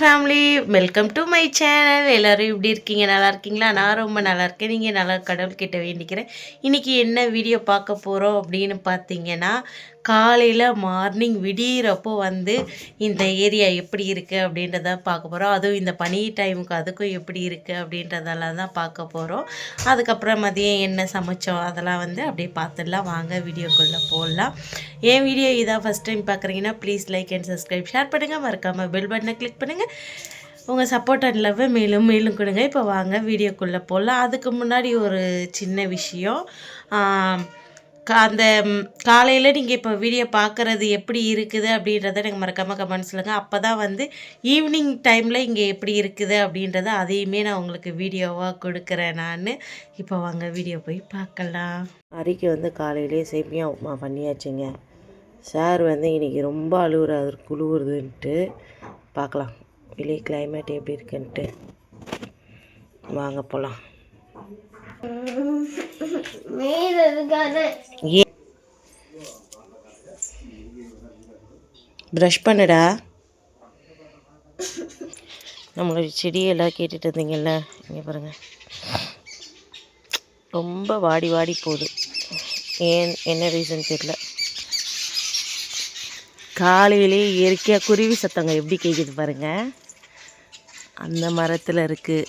Family welcome to my channel எல்லோரும் இப்படி இருக்கீங்க? நல்லா இருக்கீங்களா? நான் ரொம்ப நல்லா இருக்கேன். நீங்கள் நல்லா கடவுள்கிட்ட வேண்டிக்கிறேன். இன்றைக்கி என்ன வீடியோ பார்க்க போகிறோம் அப்படின்னு பார்த்தீங்கன்னா காலையில் மார்னிங் விடியிறப்போ வந்து இந்த ஏரியா எப்படி இருக்குது அப்படின்றத பார்க்க போகிறோம் அதுவும் இந்த பனி டைமுக்கு அதுக்கும் எப்படி இருக்குது அப்படின்றதெல்லாம் தான் பார்க்க போகிறோம் அதுக்கப்புறம் மதியம் என்ன சமைச்சோம் அதெல்லாம் வந்து அப்படியே பார்த்துடலாம். வாங்க வீடியோக்குள்ளே போடலாம் என் வீடியோ இதான் ஃபஸ்ட் டைம் பார்க்குறீங்கன்னா please like and subscribe share பண்ணுங்கள் மறக்காமல் பெல் பட்டனை கிளிக் பண்ணுங்கள் உங்கள் சப்போர்ட் அண்ட் லவ் மேலும் மேலும் கொடுங்க. இப்போ வாங்க வீடியோக்குள்ளே போடலாம் அதுக்கு முன்னாடி ஒரு சின்ன விஷயம். அந்த காலையில் நீங்கள் இப்போ வீடியோ பார்க்குறது எப்படி இருக்குது அப்படின்றத எனக்கு மறக்காமல் கமெண்ட் சொல்லுங்கள் அப்போ தான் வந்து ஈவினிங் டைமில் இங்கே எப்படி இருக்குது அப்படின்றத அதையுமே நான் உங்களுக்கு வீடியோவாக கொடுக்குறேன் நான். இப்போ வாங்க வீடியோ போய் பார்க்கலாம். அரிக்கு வந்து காலையிலே சேமியா உப்புமா பண்ணியாச்சுங்க. சார் வந்து இன்றைக்கி ரொம்ப அழுகுறாரு குழுவுறதுன்ட்டு பார்க்கலாம். வெளியே கிளைமேட் எப்படி இருக்குன்ட்டு. வாங்க போகலாம் ஏ. ப்ரஷ் பண்ணுடா. நம்மளோட செடியெல்லாம் கேட்டுட்டு இருந்தீங்கல்ல இங்கே பாருங்கள் ரொம்ப வாடி வாடி போகுது. ஏன் என்ன ரீசன் தெரியல. காலையிலே இயற்கையாக குருவி சத்தங்க எப்படி கேட்குது பாருங்கள் அந்த மரத்தில் இருக்குது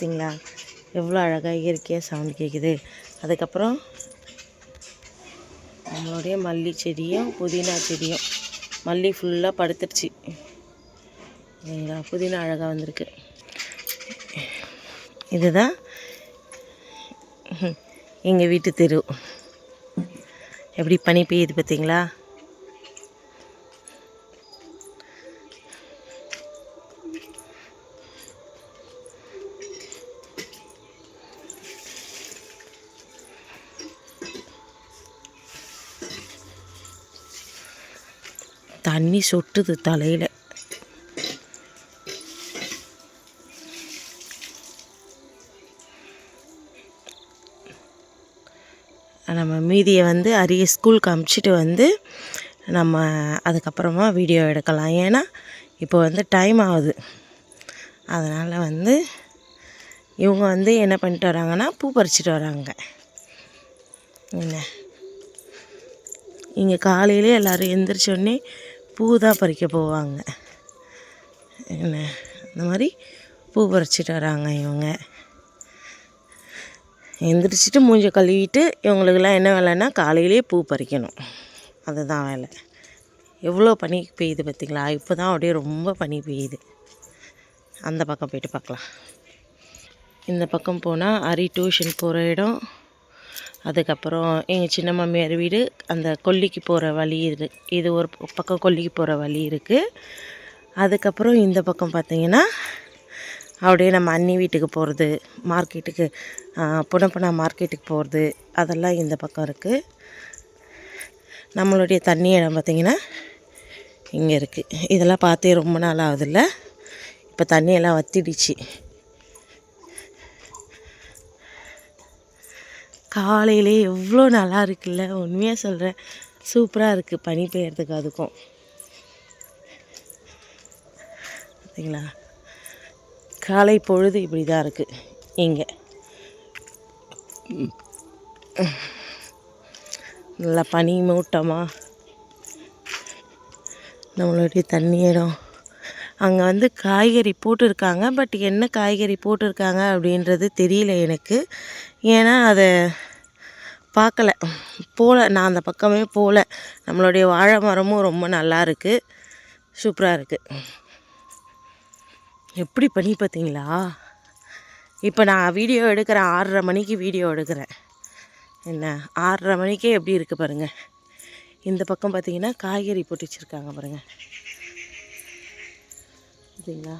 பார்த்தீங்களா எவ்வளோ அழகாக இயற்கையாக சவுண்ட் கேட்குது அதுக்கப்புறம் நம்மளுடைய மல்லி செடியும் புதினா செடியும். மல்லி ஃபுல்லாக படுத்துருச்சு. சரிங்களா புதினா அழகாக வந்திருக்கு. இதுதான் எங்கள் வீட்டு தெரு. எப்படி பனி பெய்யுது பார்த்தீங்களா தண்ணி சொட்டுது தலையில். நம்ம மீதியை வந்து அரிய ஸ்கூலுக்கு அமுச்சிட்டு வந்து நம்ம அதுக்கப்புறமா வீடியோ எடுக்கலாம். ஏன்னா இப்போ வந்து டைம் ஆகுது. அதனால் வந்து இவங்க வந்து என்ன பண்ணிட்டு வராங்கன்னா பூ பறிச்சிட்டு வராங்க. என்ன? இங்கே காலையிலே எல்லோரும் எந்திரிச்சோடனே பூ தான் பறிக்க போவாங்க. என்ன? இந்த மாதிரி பூ பறிச்சிட்டு வராங்க இவங்க. எந்திரிச்சிட்டு மூஞ்ச கழுவிட்டு இவங்களுக்கெல்லாம் என்ன வேலைன்னா காலையிலே பூ பறிக்கணும். அதுதான் வேலை. எவ்வளோ பனி பெய்யுது பார்த்தீங்களா? இப்போ தான் அப்படியே ரொம்ப பனி பெய்யுது. அந்த பக்கம் போயிட்டு பார்க்கலாம். இந்த பக்கம் போனால் அரி டியூஷன் போகிற இடம். அதுக்கப்புறம் எங்கள் சின்ன மாமியார் வீடு அந்த கொல்லிக்கு போகிற வழி இது இது ஒரு பக்கம் கொல்லிக்கு போகிற வழி இருக்குது அதுக்கப்புறம் இந்த பக்கம் பார்த்தீங்கன்னா அப்படியே நம்ம அண்ணி வீட்டுக்கு போகிறது மார்க்கெட்டுக்கு புனப்புனா மார்க்கெட்டுக்கு போகிறது அதெல்லாம் இந்த பக்கம் இருக்குது நம்மளுடைய தண்ணி இடம் பார்த்திங்கன்னா இங்கே இருக்குது இதெல்லாம் பார்த்தே ரொம்ப நாள் ஆகுதில்ல. இப்போ தண்ணியெல்லாம் வத்திடுச்சு. காலையிலே எவ்வளோ நல்லா இருக்குல்ல உண்மையாக சொல்கிறேன் சூப்பராக இருக்குது பனி பெய்யறதுக்கு அதுக்கும். பார்த்தீங்களா காலை பொழுது இப்படி தான் இருக்குது இங்கே. நல்லா பனி மூட்டமாக நம்மளுடைய தண்ணி இடம். அங்கே வந்து காய்கறி போட்டிருக்காங்க பட் என்ன காய்கறி போட்டிருக்காங்க அப்படின்றது தெரியல எனக்கு. ஏன்னா அதை பார்க்கல. போகல நான் அந்த பக்கமே போகல நம்மளுடைய வாழை மரமும் ரொம்ப நல்லா இருக்குது சூப்பராக இருக்குது எப்படி பண்ணி பார்த்தீங்களா? இப்போ நான் வீடியோ எடுக்கிறேன் ஆறரை மணிக்கு வீடியோ எடுக்கிறேன். என்ன? ஆறரை மணிக்கே எப்படி இருக்குது பாருங்கள். இந்த பக்கம் பார்த்தீங்கன்னா காய்கறி போட்டு வச்சுருக்காங்க பாருங்கள். பார்த்தீங்களா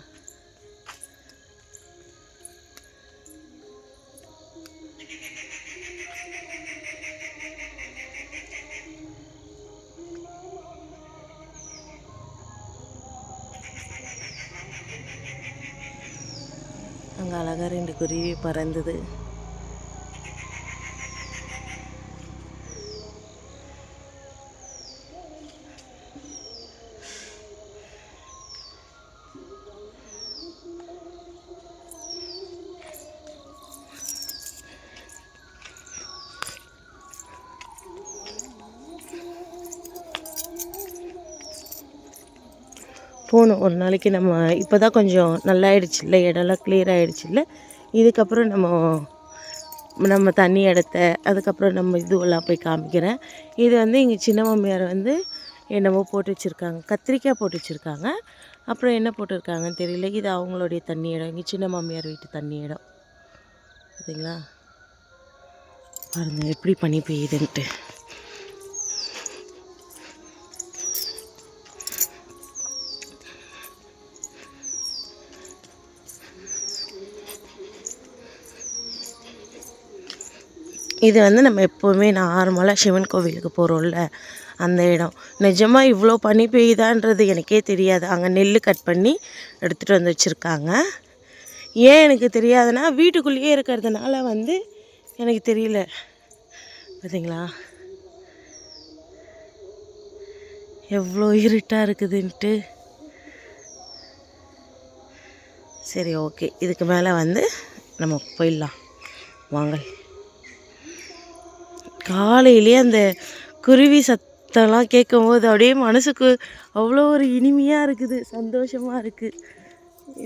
அழகாக ரெண்டு குருவி பறந்தது. போகணும் ஒரு நாளைக்கு நம்ம இப்போ தான் கொஞ்சம் நல்லாயிடுச்சு இல்லை இடம்லாம் கிளியர் ஆகிடுச்சு இல்லை இதுக்கப்புறம் நம்ம நம்ம தண்ணி இடத்த அதுக்கப்புறம் நம்ம இதுவெல்லாம் போய் காமிக்கிறேன். இது வந்து இங்கே சின்ன மாமியார் வந்து என்னமோ போட்டு வச்சுருக்காங்க. கத்திரிக்காய் போட்டு வச்சுருக்காங்க. அப்புறம் என்ன போட்டிருக்காங்கன்னு தெரியல. இது அவங்களுடைய தண்ணி இடம். இங்கே சின்ன மாமியார் வீட்டு தண்ணி இடம். பார்த்தீங்களா பாருங்கள் எப்படி பண்ணி பெய்யுதுன்ட்டு. இது வந்து நம்ம எப்போவுமே நார்மலாக சிவன் கோவிலுக்கு போகிறோம்ல அந்த இடம். நிஜமாக இவ்வளோ பனி பெய்யுதான்றது எனக்கே தெரியாது. அங்கே நெல் கட் பண்ணி எடுத்துகிட்டு வந்து வச்சுருக்காங்க. ஏன் எனக்கு தெரியாதுன்னா வீட்டுக்குள்ளேயே இருக்கிறதுனால வந்து எனக்கு தெரியல. பார்த்தீங்களா எவ்வளோ இருட்டாக இருக்குதுன்ட்டு. சரி ஓகே இதுக்கு மேலே வந்து நம்ம போயிடலாம். வாங்க. காலையிலே அந்த குருவி சத்தம்லாம் கேட்கும்போது அப்படியே மனசுக்கு அவ்வளோ ஒரு இனிமையாக இருக்குது சந்தோஷமாக இருக்குது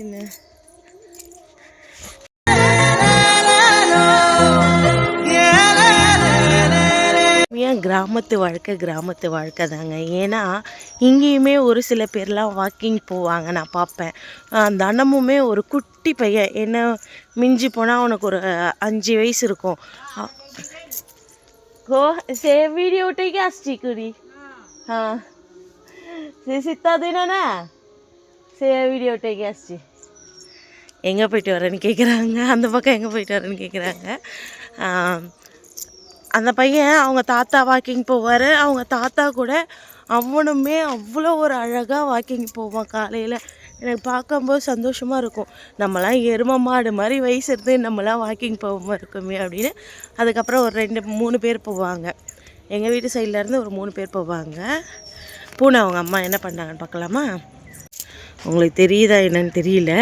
என்ன? ஏன் கிராமத்து வாழ்க்கை கிராமத்து வாழ்க்கை தாங்க. ஏன்னா இங்கேயுமே ஒரு சில பேர்லாம் வாக்கிங் போவாங்க நான் பார்ப்பேன். அந்த அண்ணமுமே ஒரு குட்டி பையன் என்ன மிஞ்சி போனால் அவனுக்கு ஒரு அஞ்சு வயசு இருக்கும். গো সে ভিডিওটাই কি আসছি করি হ্যাঁ சரி சித்தாதீனா சரி வீடியோ டேக் ஆச்சு எங்கே போயிட்டு வரேன்னு கேட்குறாங்க அந்த பக்கம் எங்கே போயிட்டு வரேன்னு கேட்குறாங்க அந்த பையன் அவங்க தாத்தா வாக்கிங் போவார் அவங்க தாத்தா கூட அவனுமே அவ்வளோ ஒரு அழகாக வாக்கிங் போவான் காலையில் எனக்கு பார்க்கும்போது சந்தோஷமாக இருக்கும். நம்மலாம் எரும மாடு மாதிரி வயசு இருந்து நம்மலாம் வாக்கிங் போகாமல் இருக்குமே அப்படின்னு. அதுக்கப்புறம் ஒரு ரெண்டு மூணு பேர் போவாங்க. எங்கள் வீட்டு சைட்லேருந்து ஒரு மூணு பேர் போவாங்க. பூனை அவங்க அம்மா என்ன பண்ணாங்கன்னு பார்க்கலாமா? உங்களுக்கு தெரியுதா என்னன்னு தெரியல.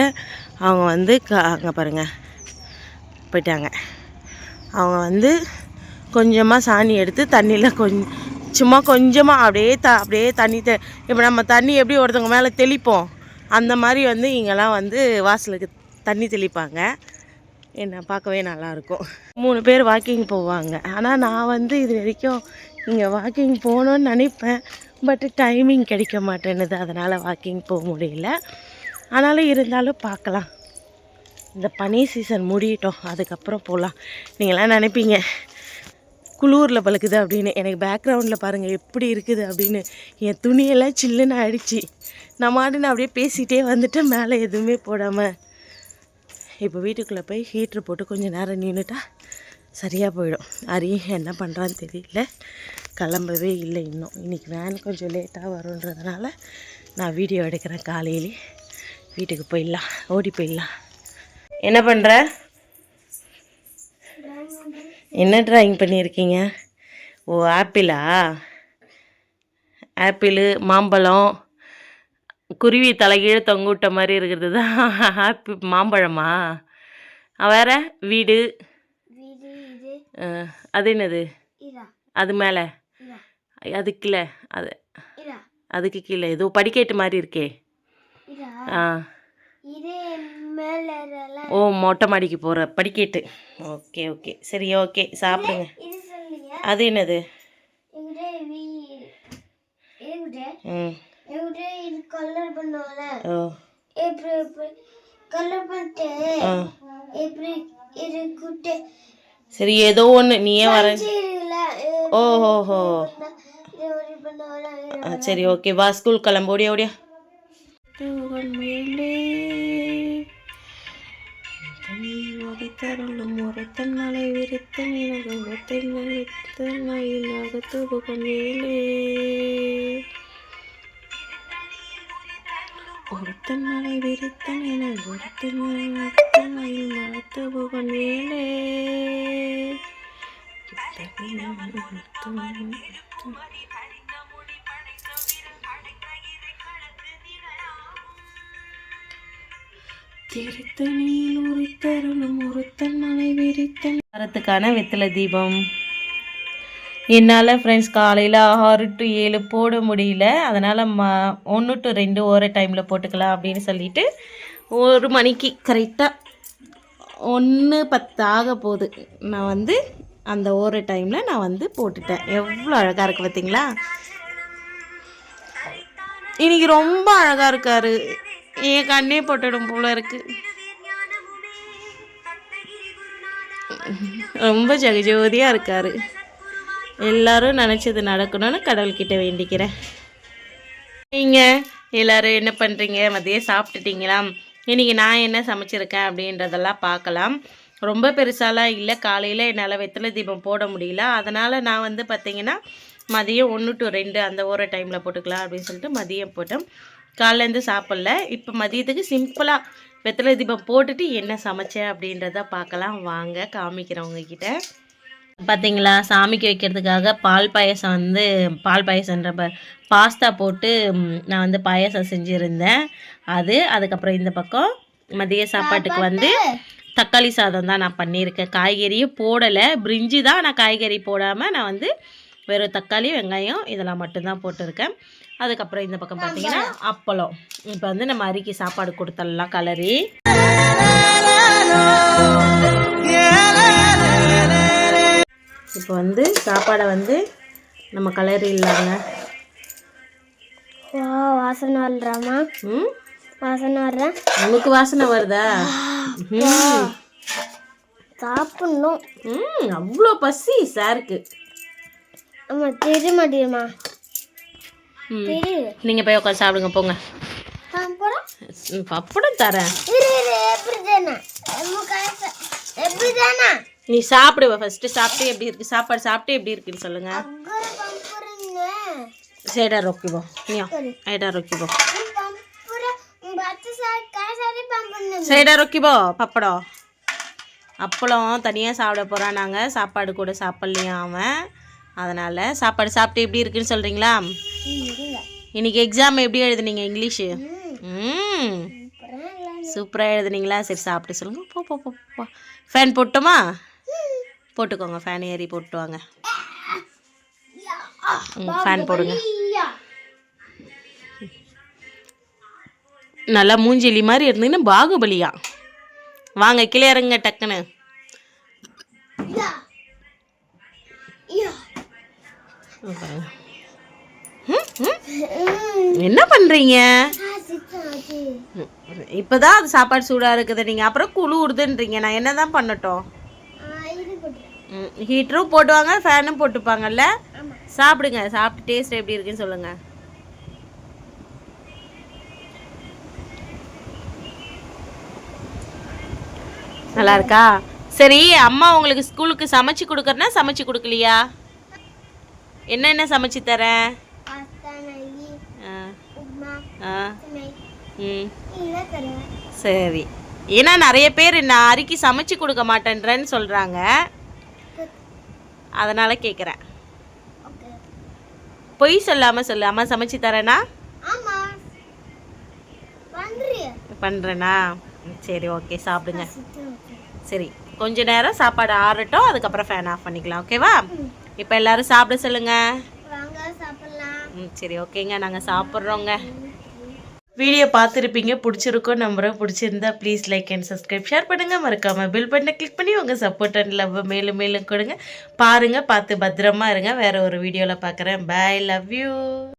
அவங்க வந்து க அங்கே பாருங்கள் போயிட்டாங்க. அவங்க வந்து கொஞ்சமாக சாணி எடுத்து தண்ணியில் கொஞ்சம் சும்மா கொஞ்சமாக அப்படியே த அப்படியே தண்ணி த இப்போ நம்ம தண்ணி எப்படி ஒருத்தவங்க மேலே தெளிப்போம்? அந்த மாதிரி வந்து இங்கெல்லாம் வந்து வாசலுக்கு தண்ணி தெளிப்பாங்க. என்ன பார்க்கவே நல்லாயிருக்கும். மூணு பேர் வாக்கிங் போவாங்க. ஆனால் நான் வந்து இது வரைக்கும் இங்கே வாக்கிங் போகணுன்னு நினைப்பேன். பட் டைமிங் கிடைக்க மாட்டேன்னுது. அதனால் வாக்கிங் போக முடியல. ஆனாலும் இருந்தாலும் பார்க்கலாம். இந்த பனி சீசன் முடியட்டும். அதுக்கப்புறம் போகலாம். நீங்களாம் நினைப்பீங்க குளூரில் பழுக்குது அப்படின்னு. எனக்கு பேக்ரவுண்டில் பாருங்கள் எப்படி இருக்குது அப்படின்னு. என் துணியெல்லாம் சில்லுன்னு ஆயிடுச்சு நான் அப்படியே பேசிகிட்டே வந்துட்டேன். மேலே எதுவுமே போடாமல் இப்போ வீட்டுக்குள்ளே போய் ஹீட்ரு போட்டு கொஞ்சம் நேரம் நின்றுட்டா சரியாக போயிடும். அரியும் என்ன பண்ணுறான்னு தெரியல. கிளம்பவே இல்லை இன்னும். இன்றைக்கி வேன் கொஞ்சம் லேட்டாக வருன்றதுனால நான் வீடியோ எடுக்கிறேன் காலையிலே. வீட்டுக்கு போயிடலாம். ஓடி போயிடலாம். என்ன பண்ணுற என்ன ட்ராயிங் பண்ணியிருக்கீங்க? ஓ ஆப்பிளா? ஆப்பிள் மாம்பழம். குருவி தலைகீழ தொங்க விட்ட மாதிரி இருக்கிறது தான் ஆப்பி மாம்பழமா வேற? வீடு? அது என்னது? அது மேலே? அது கீழே. அது அதுக்கு கீழே. ஏதோ படிக்கட்டு மாதிரி இருக்கே. ஆ. ஓ மொட்டை மாடிக்கு போகிற படிக்கட்டு. Okay okay. சரி ஓகே. சாப்பிடுங்க. அது என்னது? ம் எங்கிட்ட இது கலர் பண்ணுவோம்ல ஓ எப்படி எப்படி கலர் பண்ணிட்டு ஆ எப்படி இது குட்டை சரி ஏதோ ஒன்று நீயே வர. ஓஹோஹோ சரி ஓகே. வா ஸ்கூல் கிளம்பு. ஓடியா ஓடியா. வகுத்தருளும் உரைத்தன் மலை விரித்தன் இனகு ஒத்தன் வித்தன் மயில் வகுத்துவன் மேலே ஒருத்தன் மலை விரித்தன் என ஒருத்தன் ஒருத்தன் மயில் வகுத்துவன் மேலே. திருத்தணியில் உரித்தருளும் ஒருத்தன் மலை விரித்தன் வாரத்துக்கான வெத்தலை தீபம். என்னால் ஃப்ரெண்ட்ஸ் காலையில் ஆறு டு ஏழு போட முடியல. அதனால் ம ஒன்று டு ரெண்டு ஓர டைமில் போட்டுக்கலாம் அப்படின்னு சொல்லிட்டு ஒரு மணிக்கு கரெக்டாக ஒன்று பத்து ஆக போகுது. நான் வந்து அந்த ஒரு டைமில் நான் வந்து போட்டுட்டேன். எவ்வளோ அழகாக இருக்குது பார்த்தீங்களா இன்னைக்கு ரொம்ப அழகாக இருக்காரு. என் கண்ணே போட்டுடும் போல இருக்குது ரொம்ப ஜெகஜோதியாக இருக்காரு. எல்லாரும் நினச்சது நடக்கணும்னு கடவுள்கிட்ட வேண்டிக்கிறேன். நீங்கள் எல்லோரும் என்ன பண்ணுறீங்க மதியம் சாப்பிட்டுட்டீங்களா? இன்றைக்கி நான் என்ன சமைச்சிருக்கேன் அப்படின்றதெல்லாம் பார்க்கலாம். ரொம்ப பெருசாலாம் இல்லை. காலையில் என்னால் வெத்தலை தீபம் போட முடியல. அதனால் நான் வந்து பார்த்திங்கன்னா மதியம் ஒன்று டு ரெண்டு அந்த ஒரு டைமில் போட்டுக்கலாம் அப்படின்னு சொல்லிட்டு மதியம் போட்டேன். காலையிலேருந்து சாப்பிட்ல. இப்போ மதியத்துக்கு சிம்பிளாக வெத்தலை தீபம் போட்டுட்டு என்ன சமைச்சேன் அப்படின்றத பார்க்கலாம். வாங்க காமிக்கிறேன் உங்ககிட்ட. பார்த்தீங்களா சாமிக்கு வைக்கிறதுக்காக பால் பாயசம் வந்து பால் பாயசன்ற ப- பாஸ்தா போட்டு நான் வந்து பாயசம் செஞ்சுருந்தேன். அது அதுக்கப்புறம் இந்த பக்கம் மதிய சாப்பாட்டுக்கு வந்து தக்காளி சாதம் தான் நான் பண்ணியிருக்கேன். காய்கறியும் போடலை. பிரிஞ்சு தான் நான் காய்கறி போடாமல் நான் வந்து வெறும் தக்காளி வெங்காயம் இதெல்லாம் மட்டும்தான் போட்டிருக்கேன். அதுக்கப்புறம் இந்த பக்கம் பார்த்தீங்கன்னா அப்பளம். இப்போ வந்து நம்ம அரிக்கி சாப்பாடு கொடுத்துடலாம் கலரி. இப்போ வந்து சாப்பாடை வந்து நம்ம கலரி இல்லாங்க வா வாசனை வர்றாமா ம்? வாசனை வர்றேன் உனக்கு வாசனை வருதா. சாப்பிடணும். ம் அவ்வளோ பசி சாருக்கு. ஆமா தெரிய மாட்டேமா நீங்கள் போய் உட்காந்து சாப்பிடுங்க போங்க. பப்படம் தரேன். எப்படி தானே எப்படி தானே நீ சாப்பிடுவ ஃபர்ஸ்ட் சாப்பிட்டு எப்படி இருக்கு? சாப்பாடு சாப்பிட்டு எப்படி இருக்குன்னு சொல்லுங்க. சைடா ரொக்கிபோ நீயா ஐடா ரொக்கிபோ சைடா ரொக்கிபோ பப்படம் அப்பளம் தனியாக சாப்பிட போகிறான் நாங்கள் சாப்பாடு கூட சாப்பிட்லையா அவன்? அதனால் சாப்பாடு சாப்பிட்டு எப்படி இருக்குன்னு சொல்கிறீங்களா இன்னைக்கு எக்ஸாம் எப்படி எழுதுனீங்க? இங்கிலீஷு ம். சூப்பராக எழுதுனீங்களா? சரி சாப்பிட்டு சொல்லுங்கள் போ போ போ போ. ஃபேன் போட்டுமா போட்டுக்கோங்க ஃபேன் ஏறி போட்டு வாங்க. ம் ஃபேன் போடுங்க. நல்லா மூஞ்சிலி மாதிரி இருந்தீங்கன்னா பாகுபலியா. வாங்க கீழே இறங்க டக்குன்னு. என்ன பண்ணுறீங்க இப்போதான் அது சாப்பாடு சூடாக இருக்குது. நீங்கள் அப்புறம் குழு உறுதுன்றீங்க நான் என்ன தான் பண்ணட்டும்? ஹீட்டரும் போட்டுவாங்க ஃபேனும் போட்டுப்பாங்கல்ல? சாப்பிடுங்க சாப்பிட்டு டேஸ்ட் எப்படி இருக்குன்னு சொல்லுங்க. நல்லா இருக்கா? சரி அம்மா உங்களுக்கு ஸ்கூலுக்கு சமைச்சு கொடுக்கறனா சமைச்சு கொடுக்கலையா? என்னென்ன சமைச்சு தரேன் சரி. ஏன்னா நிறைய பேர் நான் அரிக்கி சமைச்சு கொடுக்க மாட்டேன்றேன்னு சொல்கிறாங்க அதனால் கேட்குறேன் பொய் சொல்லாமல் சொல்லு. அம்மா சமைச்சு தரேனா? பண்ணுறேனா சரி ஓகே சாப்பிடுங்க. சரி கொஞ்ச நேரம் சாப்பாடு ஆறட்டும் அதுக்கப்புறம் ஃபேன் ஆஃப் பண்ணிக்கலாம் ஓகேவா? இப்போ எல்லாரும் சாப்பிட சொல்லுங்க. ம் சரி ஓகேங்க. நாங்கள் சாப்பிட்றோங்க. வீடியோ பார்த்துருப்பீங்க பிடிச்சிருக்கோம் நம்புகிறோம் பிடிச்சிருந்தா please like and subscribe share பண்ணுங்கள் மறக்காமல் பில் பட்டனை கிளிக் பண்ணி உங்கள் சப்போர்ட் அண்ட் லவ் மேலும் மேலும் கொடுங்க. பாருங்கள் பார்த்து பத்திரமா இருங்க. வேறு ஒரு வீடியோவில் பார்க்குறேன் பை லவ் யூ